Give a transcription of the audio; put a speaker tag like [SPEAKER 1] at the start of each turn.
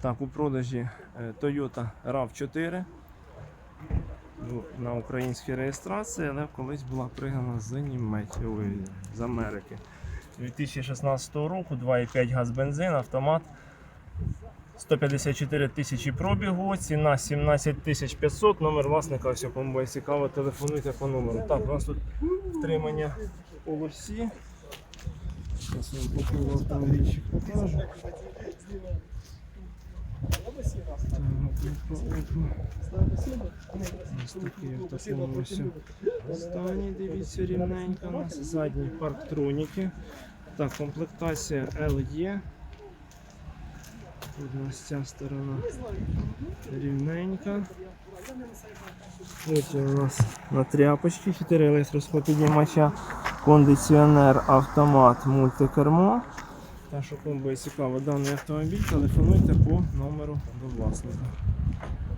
[SPEAKER 1] Так, у продажі е, Toyota RAV4 Ну, на українській реєстрації, але колись була пригнана з Німеччини, з Америки. 2016 року 2,5 газ бензин, автомат. 154 тисячі пробігу, ціна 17 тисяч 500, номер власника, ось кому буде цікаво, телефонуйте по номеру. Так, у нас тут втримання полосі. Зараз вам покажу. Ось такий в такому ось стані, дивіться, рівненько у нас. Задні парктроніки. Так, комплектація LE. Тут у нас ця сторона рівненька. Потім у нас на тряпочці 4 електросклопіднімача, кондиціонер, автомат, мультикермо. Та що кому буде цікаво даний автомобіль, телефонуйте по номеру до власника.